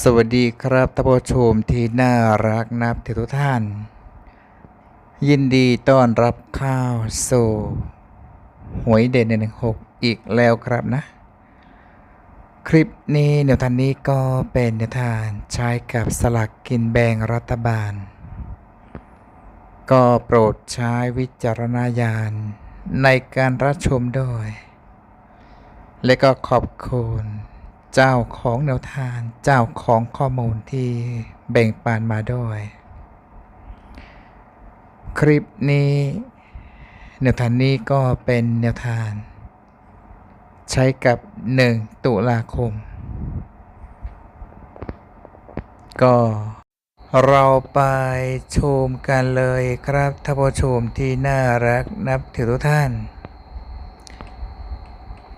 สวัสดีครับท่านผู้ชมที่น่ารักนับถือทุกท่าน ยินดีต้อนรับเข้าวสู่หวยเด่นหนึ่งหกอีกแล้วครับนะ คลิปนี้แนวทางนี้ก็เป็นแนวทางใช้กับสลักกินแบ่งรัฐบาล ก็โปรดใช้วิจารณญาณในการรับชมด้วย และก็ขอบคุณ เจ้าของแนวทาง เจ้าของข้อมูลที่แบ่งปันมาด้วย คลิปนี้แนวทางนี้ก็เป็นแนวทาง ใช้กับ 1 ตุลาคม ก็เราไปชมกันเลยครับท่านผู้ชมที่น่ารักนับถือทุกท่าน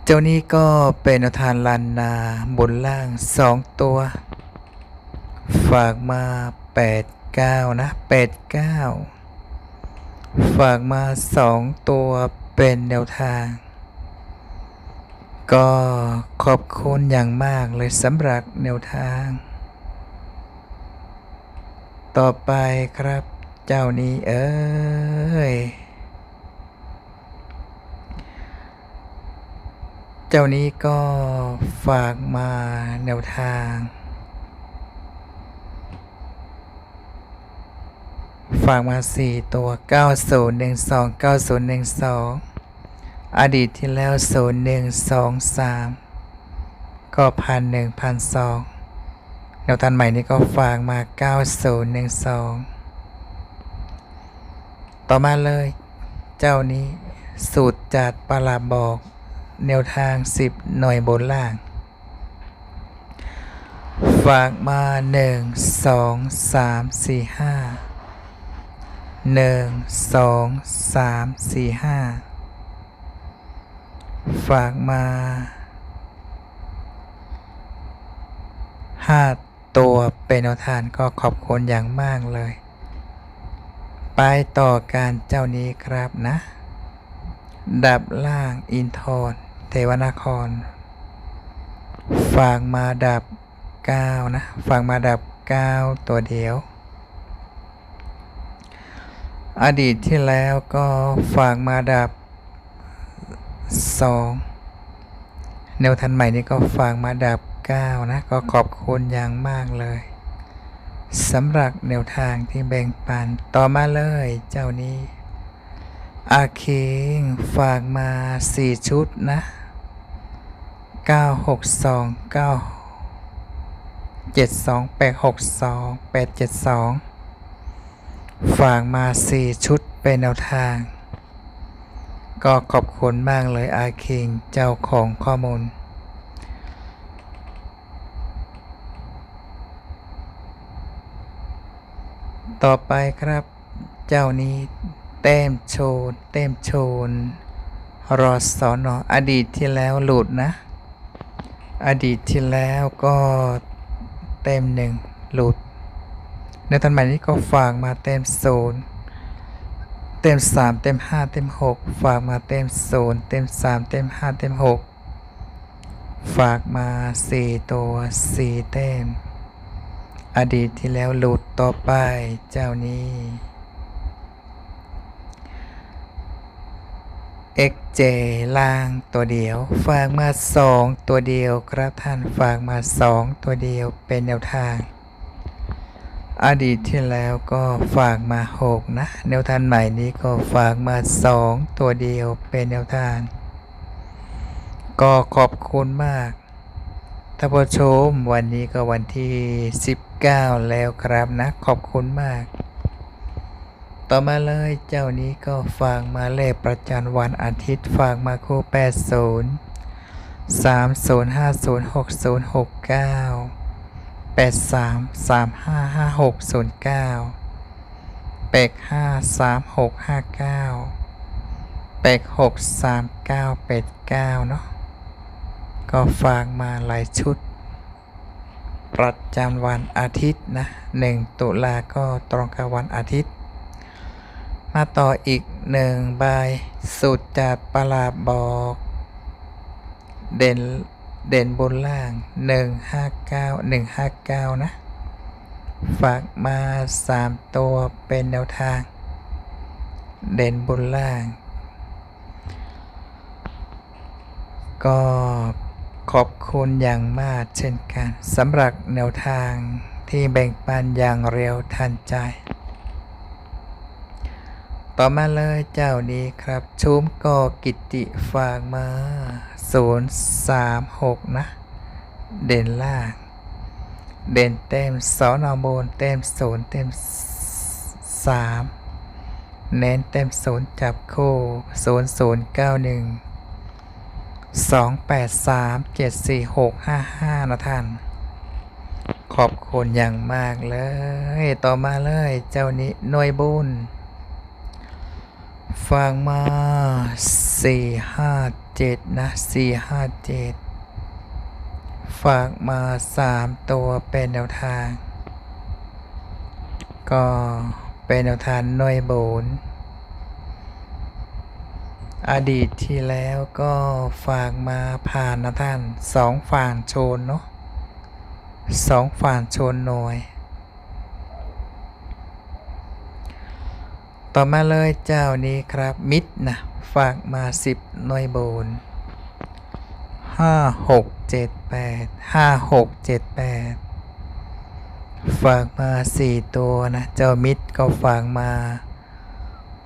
เจ้านี้ก็เป็นแนวทานลันนาบนล่างสองตัว ฝากมาแปดเก้านะแปดเก้าฝากมาสองตัวเป็นแนวทาง ก็ขอบคุณอย่างมากเลยสำหรับแนวทาง ต่อไปครับเจ้านี้เอ้ย เจ้านี้ก็ฝากมาแนวทาง ฝากมาสี่ตัว 9012 9012 อดีตที่แล้ว 0123 ก็พันหนึ่งพันสองแนวทางใหม่นี้ก็ฝากมา 9012 ต่อมาเลย เจ้านี้สูตรจัดประหลาบอก แนวทาง 10 หน่วยบนล่าง ฝากมา 1 2 3 4 5 1 2 3 4 5 ฝากมา 5 ตัวเป็นแนวทางก็ขอบคุณอย่างมากเลย ไปต่อการเจ้านี้ครับนะดับล่างอินทร เทวนคร ฝากมาดับ 9 นะ ฝากมาดับ 9 ตัวเดียว อดีตที่แล้วก็ฝากมาดับ 2 แนวทันใหม่นี้ก็ฝากมาดับ 9 นะ ก็ขอบคุณอย่างมากเลยสำหรับแนวทางที่แบ่งปันต่อมาเลยเจ้านี้อาคิงฝากมา4ชุดนะ 962 9 72 862 872ฝากมา4ชุดเป็นแนวทาง ก็ขอบคุณมากเลยอาคิงเจ้าของข้อมูล ต่อไปครับ เจ้านี้แต้มโชน แต้มโชน รอสอนออดีตที่แล้วหลุดนะ อดีตที่แล้วก็เต็มหนึ่งหลุด ในทันใหม่นี้ก็ฝากมาเต็มศูนย์เต็มสามเต็มห้าเต็มหกฝากมาเต็มศูนย์เต็มสามเต็มห้าเต็มหกฝากมาสี่ตัวสี่เต็ม อดีตที่แล้วหลุดต่อไปเจ้านี้ XJ ล่างตัวเดียว ฝากมา 2 ตัวเดียวครับท่านฝากมา 2 ตัวเดียวเป็นแนวทาง อดีตที่แล้วก็ฝากมา 6 นะ แนวทางใหม่นี้ก็ฝากมา 2 ตัวเดียวเป็นแนวทาง ก็ขอบคุณมากท่านผู้ชมวันนี้ก็วันที่ 19 แล้วครับนะ ขอบคุณมาก ต่อมาเลยเจ้านี้ก็ฝากมาเลขประจันวันอาทิตย์ฝากมาคู่ 80 30 50 60 69 83 35 56 09 85 36 59 86 39 89เนาะก็ฝากมาหลายชุด ประจำวันอาทิตย์นะ 1 ตุลาก็ตรงกับวันอาทิตย์ มาต่ออีกหนึ่งใบสูตรจัดประลาบอก เด่นเด่นบนล่างหนึ่งห้าเก้าหนึ่งห้าเก้านะ ฝากมาสามตัวเป็นแนวทาง เด่นบนล่าง ก็ขอบคุณอย่างมากเช่นกันสำหรับแนวทางที่แบ่งปันอย่างเร็วทันใจ ต่อมาเลยเจ้านี้ครับชุมกอกิติฝากมา 036 นะ เด่นล่าง เด่นเต็มสอนอโบนเต็มศูนย์เต็มสามเน้นเต็มศูนย์จับคู่ศูนย์ศูนย์เก้าหนึ่งสองแปดสามเจ็ดสี่หกห้าห้านะท่าน ขอบคุณอย่างมากเลย ต่อมาเลยเจ้านี้หน่วยบุญ ฟังมาสี่ห้าเจ็ดนะสี่ห้าเจ็ดฝากมาสามตัวเป็นแนวทาง ก็เป็นแนวทางหน่วยโบนอดีตที่แล้วก็ฝากมาผ่านนะท่านสองฝ่านโชนเนาะสองฝ่านโชนหน่วย ต่อมาเลยเจ้านี้ครับ มิดนะฝากมาสิบหน่วยโบนห้าหกเจ็ดแปดห้าหกเจ็ดแปดฝากมาสี่ตัวนะ เจ้ามิดก็ฝากมา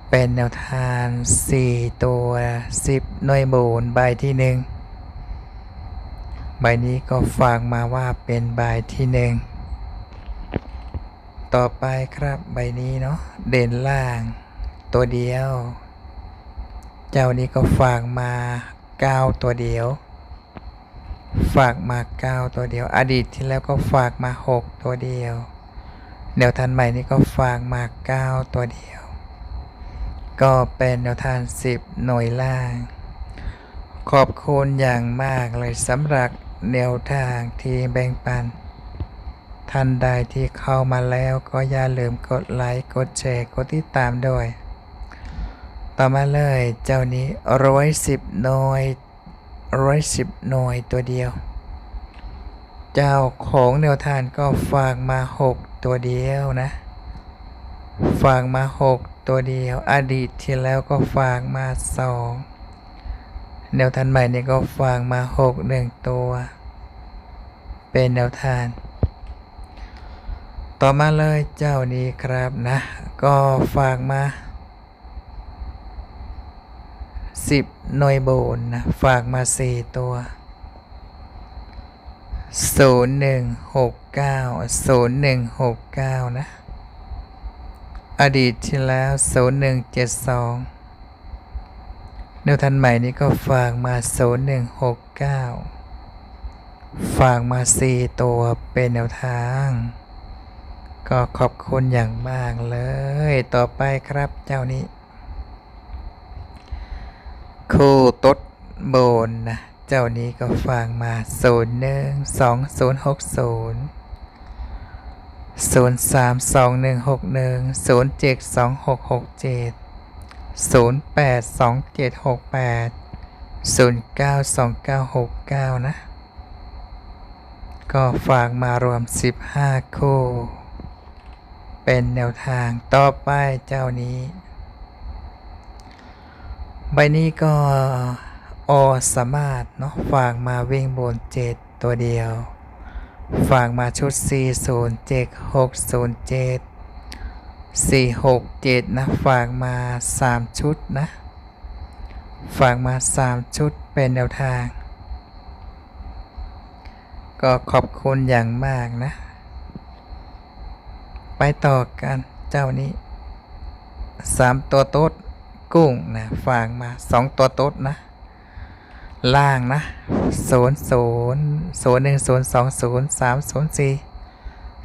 เป็นแนวทางสี่ตัวสิบหน่วยโบนใบที่หนึ่งใบนี้ก็ฝากมาว่าเป็นใบที่หนึ่งต่อไปครับใบนี้เนาะเด่นล่าง ตัวเดียว เจ้านี้ก็ฝากมา9ตัวเดียว ฝากมา9ตัวเดียว อดีตที่แล้วก็ฝากมา6ตัวเดียวแนวทางใหม่นี้ก็ฝากมา9ตัวเดียว ก็เป็นแนวทาง10หน่วยล่าง ขอบคุณอย่างมากเลยสำหรับแนวทางที่แบ่งปันท่านใดที่เข้ามาแล้วก็อย่าลืมกดไลค์ กดแชร์ กดติดตามด้วย ต่อมาเลยเจ้านี้ร้อยสิบหน่วยร้อยสิบหน่วยตัวเดียว เจ้าของแนวทานก็ฝากมาหกตัวเดียวนะ ฝากมาหกตัวเดียว อดีตที่แล้วก็ฝากมาสองแนวทานใหม่นี่ก็ฝากมาหกหนึ่งตัว เป็นแนวทาน ต่อมาเลยเจ้านี้ครับนะ ก็ฝากมา สิบหน่วยโบนนะฝากมาสี่ตัวศูนย์หนึ่งหกเก้าศูนย์หนึ่งหกเก้านะ อดีตที่แล้วศูนย์หนึ่งเจ็ดสองแนวทันใหม่นี้ก็ฝากมาศูนย์หนึ่งหกเก้าฝากมาสี่ตัวเป็นแนวทาง ก็ขอบคุณอย่างมากเลย ต่อไปครับเจ้านี้ คู่ตดโบนนะ เจ้านี้ก็ฝากมาศูนย์หนึ่งสองศูนย์หกศูนย์ศูนย์สามสองหนึ่งหกหนึ่งศูนย์เจ็ดสองหกหกเจ็ดศูนย์แปดสองเจ็ดหกแปดศูนย์เก้าสองเก้าหกเก้านะ ก็ฝากมารวม 15 คู่ เป็นแนวทางต่อไปเจ้านี้ ใบนี้ก็อสามารถเนาะฝากมาวิ่งบนเจ็ดตัวเดียว ฝากมาชุด 407 607 467 นะ ฝากมา 3 ชุดนะ ฝากมา 3 ชุดเป็นแนวทาง ก็ขอบคุณอย่างมากนะ ไปต่อกันเจ้านี้สามตัวโต๊ด กุ้งนะฝากมาสองตัวโต๊ดนะ ล่างนะศูนย์ศูนย์ศูนย์หนึ่งศูนย์สองศูนย์สามศูนย์สี่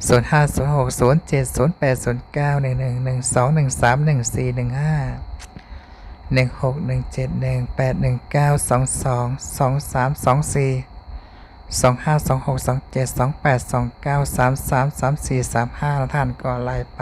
ศูนย์ห้าศูนย์หกศูนย์เจ็ดศูนย์แปดศูนย์เก้าหนึ่งหนึ่งหนึ่งสองหนึ่งสามหนึ่งสี่หนึ่งห้าหนึ่งหกหนึ่งเจ็ดหนึ่งแปดหนึ่งเก้าสองสองสองสามสองสี่สองห้าสองหกสองเจ็ดสองแปดสองเก้าสามสามสามสี่สามห้าท่านก็ไล่ไป